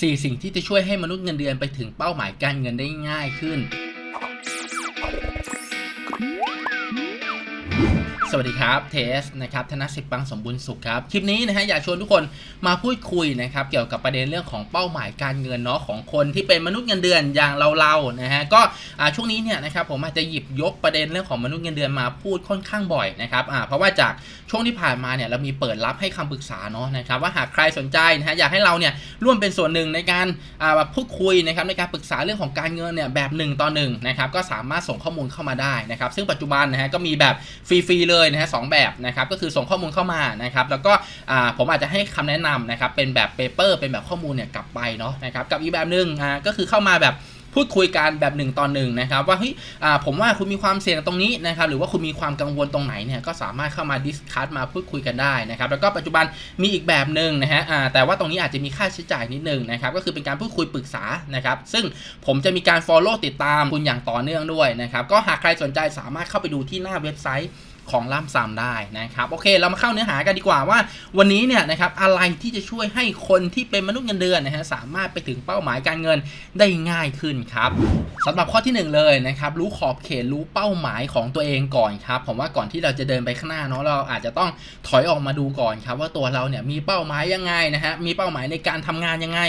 4 สิ่งที่จะช่วยให้มนุษย์เงินเดือนไปถึงเป้าหมายการเงินได้ง่ายขึ้น วัสดีครับเทสนะครับธนสิทธิ์ปังสมบูรณ์สุขครับ คลิปนี้นะฮะอยากชวนทุกคนมาพูดคุยนะครับเกี่ยวกับประเด็นเรื่องของเป้าหมายการเงินเนาะของคนที่เป็นมนุษย์เงินเดือนอย่างเราๆนะฮะก็ช่วงนี้เนี่ยนะครับผมอาจจะหยิบยกประเด็นเรื่องของมนุษย์เงินเดือนมาพูดค่อนข้างบ่อยนะครับเพราะว่าจากช่วงที่ผ่านมาเนี่ยเรามีเปิดรับให้คำปรึกษาเนาะนะครับว่าหากใครสนใจนะฮะอยากให้เราเนี่ยร่วมเป็นส่วนหนึ่งในการแบบพูดคุยนะครับในการปรึกษาเรื่องของการเงินเนี่ยแบบหนึ่งต่อหนึ่งนะครับก็สามารถส่งข้อมูลเข้ามาได้นะครับซึ่งปัจจุบันนะฮะก็มีแบบฟรีๆเลยนะฮะสองแบบนะครับก็คือส่งข้อมูลเข้ามานะครับแล้วก็ผมอาจจะให้คำแนะนำนะครับเป็นแบบเปเปอร์เป็นแบบข้อมูลเนี่ยกลับไปเนาะนะครับกับอีกแบบหนึ่งก็คือเข้ามาแบบพูดคุยกันแบบหนึ่งต่อหนึ่งนะครับว่าเฮ้ยผมว่าคุณมีความเสี่ยงตรงนี้นะครับหรือว่าคุณมีความกังวลตรงไหนเนี่ยก็สามารถเข้ามาดิสคัสมาพูดคุยกันได้นะครับแล้วก็ปัจจุบันมีอีกแบบหนึ่งนะฮะแต่ว่าตรงนี้อาจจะมีค่าใช้จ่ายนิดนึงนะครับก็คือเป็นการพูดคุยปรึกษานะครับซึ่งผมจะมีการ Follow ติดตามคุณอย่างต่อเนื่องด้วยนะครับก็หากใครสนใจสามารถเข้าไปดูที่หน้าเว็บไซต์ ของล่ำซำได้นะครับโอเคเรามาเข้าเนื้อหากันดีกว่าว่า วันนี้เนี่ยนะครับอะไรที่จะช่วยให้คนที่เป็นมนุษย์เงินเดือนนะฮะสามารถไปถึงเป้าหมายการเงินได้ง่ายขึ้นครับสำหรับข้อที่หนึ่งเลยนะครับรู้ขอบเขตรู้เป้าหมายของตัวเองก่อนครับผมว่าก่อนที่เราจะเดินไปข้างหน้าเนาะเราอาจจะต้องถอยออกมาดูก่อนครับว่าตัวเราเนี่ยมีเป้าหมายยังไงนะฮะมีเป้าหมายในการทำงานยังไง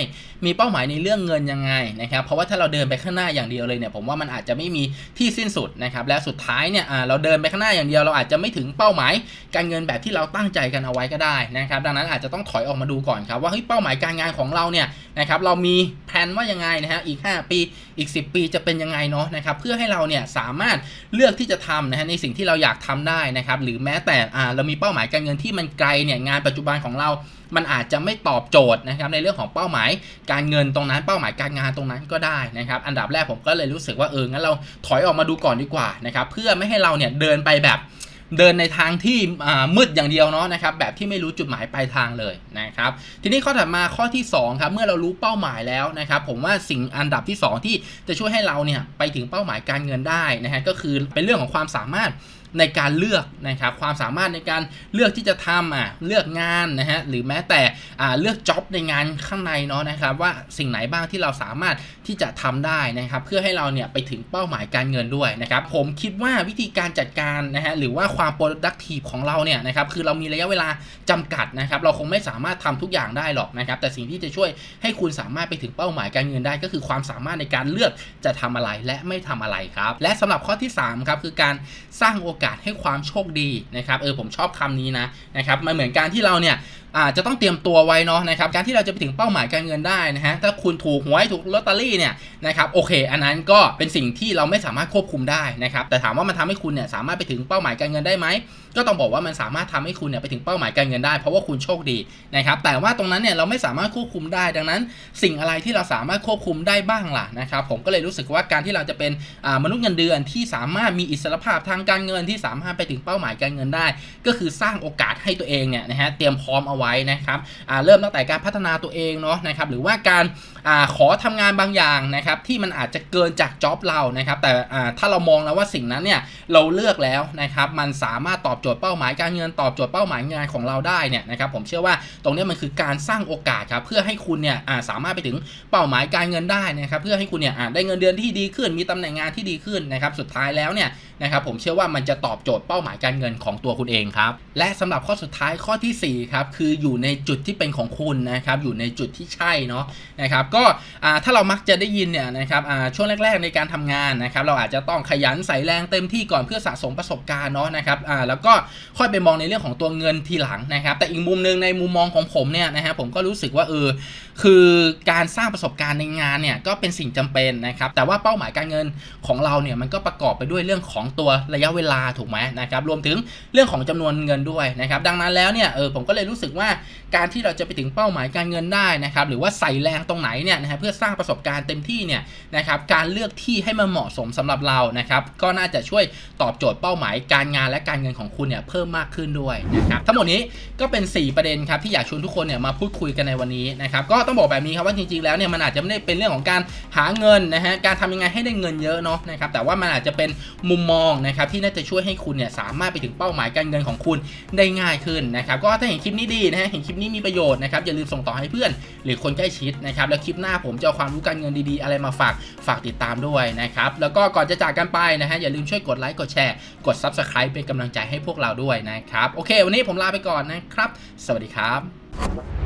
มีเป้าหมายในเรื่องเงินยังไงนะครับเพราะว่าถ้าเราเดินไปข้างหน้าอย่างเดียวเลยเนี่ยผมว่ามันอาจจะไม่มีที่สิ้นสุดนะครับและสุดท้ายเนี่ยเราเดินไปข้างหน้าอย่างเดียวเราอาจจะไม่ถึงเป้าหมายการเงินแบบที่เราตั้งใจกันเอาไว้ก็ได้นะครับ ดังนั้นอาจจะต้องถอยออกมาดูก่อนครับว่าเฮ้ยเป้าหมายการงานของเราเนี่ยนะครับเรามีแผนว่ายังไงนะฮะอีก 5 ปีอีก 10 ปีจะเป็นยังไงเนาะนะครับเพื่อให้เราเนี่ยสามารถเลือกที่จะทำนะฮะในสิ่งที่เราอยากทำได้นะครับหรือแม้แต่อ่าเรามีเป้าหมายการเงินที่มันไกลเนี่ยงานปัจจุบันของเรามันอาจจะไม่ตอบโจทย์นะครับในเรื่องของเป้าหมายการเงินตรงนั้นเป้าหมายการงานตรงนั้นก็ได้นะครับอันดับแรกผมก็เลยรู้สึกว่าเอองั้นเราถอยออกมาดูก่อนดีกว่านะครับเพื่อไม่ให้เราเนี่ยเดินไปแบบ เดินในทางที่มืดอย่างเดียวเนาะนะครับแบบที่ไม่รู้จุดหมายปลายทางเลยนะครับทีนี้ข้อถัดมาข้อที่2ครับเมื่อเรารู้เป้าหมายแล้วนะครับผมว่าสิ่งอันดับที่ 2 ที่จะช่วยให้เราเนี่ยไปถึงเป้าหมายการเงินได้นะฮะก็คือเป็นเรื่องของความสามารถ ในการเลือกนะครับความสามารถในการเลือกที่จะทำอะเลือกงานนะฮะหรือแม้แต่อ่าเลือกจ็อบในงานข้างในเนาะนะครับว่าสิ่งไหนบ้างที่เราสามารถที่จะทำได้นะครับเพื่อให้เราเนี่ยไปถึงเป้าหมายการเงินด้วยนะครับผมคิดว่าวิธีการจัดการนะฮะหรือว่าความ productive ของเราเนี่ยนะครับคือเรามีระยะเวลาจำกัดนะครับเราคงไม่สามารถทำทุกอย่างได้หรอกนะครับแต่สิ่งที่จะช่วยให้คุณสามารถไปถึงเป้าหมายการเงินได้ ก็คือความสามารถในการเลือกจะทำอะไรและไม่ทำอะไรครับและสำหรับข้อที่3ครับคือการสร้างโอกาสให้ความโชคดีนะครับเออผมชอบคำนี้นะนะครับมันเหมือนการที่เราเนี่ยอาจจะต้องเตรียมตัวไว้เนาะนะครับการที่เราจะไปถึงเป้าหมายการเงินได้นะฮะถ้าคุณถูกหวยถูกลอตเตอรี่เนี่ยนะครับโอเค อันนั้นก็เป็นสิ่งที่เราไม่สามารถควบคุมได้นะครับแต่ถามว่ามันทำให้คุณเนี่ยสามารถไปถึงเป้าหมายการเงินได้ไหมก็ต้องบอกว่ามันสามารถทำให้คุณเนี่ยไปถึงเป้าหมายการเงินได้ เพราะว่าคุณโชคดีนะครับแต่ว่าตรงนั้นเนี่ยเราไม่สามารถควบคุมได้ ดังนั้น สิ่งอะไรที่เราสามารถควบคุมได้บ้างล่ะนะครับผมก็เลยรู้สึกว่าการที่เราจะเป็นมนุษย์เงินเดือนที่สามารถมีอิสรภาพทางการเงินที่สามารถไปถึงเป้าหมายการเงินได้ ก็คือสร้างโอกาสให้ตัวเองเนี่ยนะฮะเตรียมพร้อมเอาไว้นะครับเริ่มตั้งแต่การพัฒนาตัวเองเนาะนะครับหรือว่าการอขอทำงานบางอย่างนะครับที่มันอาจจะเกินจากจ็อบเรานะครับแต่ถ้าเรามองแล้วว่าสิ่งนั้นเนี่ยเราเลือกแล้วนะครับมันสามารถตอบโจทย์เป้าหมายการเงินตอบโจทย์เป้าหมายงานของเราได้เนี่ยนะครับผมเชื่อว่าตรงนี้มันคือการสร้างโอกาสครับเพื่อให้คุณเนี่ยสามารถไปถึงเป้าหมายการเงินได้นะครับเพื่อให้คุณเนี่ยได้เงินเดือนที่ดีขึ้น มีตำแหน่งงานที่ดีขึ้นนะครับสุดท้ายแล้วเนี่ยนะครับผมเชื่อว่ามันจะตอบโจทย์เป้าหมายการเงินของตัวคุณเองครับและสำหรับข้อสุดท้ายข้อทีสี่4ครับคืออยู่ในจุดที่เป็นของคุณนะครับอยู่ในจุดที่ใช่เนาะนะครับก็ถ้าเรามักจะได้ยินเนี่ยนะครับช่วงแรก ๆ ในการทำงานนะครับเราอาจจะต้องขยันใส่แรงเต็มที่ก่อนเพื่อสะสมประสบการณ์เนาะนะครับแล้วก็ค่อยไปมองในเรื่องของตัวเงินทีหลังนะครับแต่อีกมุมหนึ่งในมุมมองของผมเนี่ยนะฮะผมก็รู้สึกว่าเออ คือการสร้างประสบการณ์ในงานเนี่ยก็เป็นสิ่งจำเป็นนะครับ แต่ว่าเป้าหมายการเงินของเราเนี่ยมันก็ประกอบไปด้วยเรื่องของตัวระยะเวลาถูกไหมนะครับ รวมถึงเรื่องของจำนวนเงินด้วยนะครับ ดังนั้นแล้วเนี่ยเออผมก็เลยรู้สึกว่าการที่เราจะไปถึงเป้าหมายการเงินได้นะครับ หรือว่าใส่แรงตรงไหนเนี่ยนะฮะเพื่อสร้างประสบการณ์เต็มที่เนี่ยนะครับการเลือกที่ให้มันเหมาะสมสำหรับเรานะครับ ก็น่าจะช่วยตอบโจทย์เป้าหมายการงานและการเงินของคุณเนี่ยเพิ่มมากขึ้นด้วยนะครับทั้งหมดนี้ก็เป็น 4 ประเด็นครับที่อยากชวนทุกคนเนี่ยมาพูดคุยกันในวันนี้นะครับก็ต้องบอกแบบนี้ครับว่าจริงๆแล้วเนี่ยมันอาจจะไม่ได้เป็นเรื่องของการหาเงินนะฮะการทำยังไงให้ได้เงินเยอะเนาะนะครับแต่ว่ามันอาจจะเป็นมุมมองนะครับที่น่าจะช่วยให้คุณเนี่ยสามารถไปถึงเป้าหมายการเงินของคุณได้ง่ายขึ้นนะครับก็ถ้าเห็นคลิปนี้ดีนะฮะเห็นคลิปนี้มีประโยชน์นะครับอย่าลืมส่งต่อให้เพื่อน หรือคนใกล้ชิดนะครับแล้วคลิปหน้าผมจะเอาความรู้การเงินดีๆ อะไรมาฝากฝากติดตามด้วยนะครับแล้วก็ก่อนจะจากกันไปนะฮะอย่าลืมช่วยกดไลค์กดแชร์กด Subscribe เป็นกำลังใจให้พวกเราด้วยนะครับโอเค วันนี้ผมลาไปก่อนนะครับ สวัสดีครับ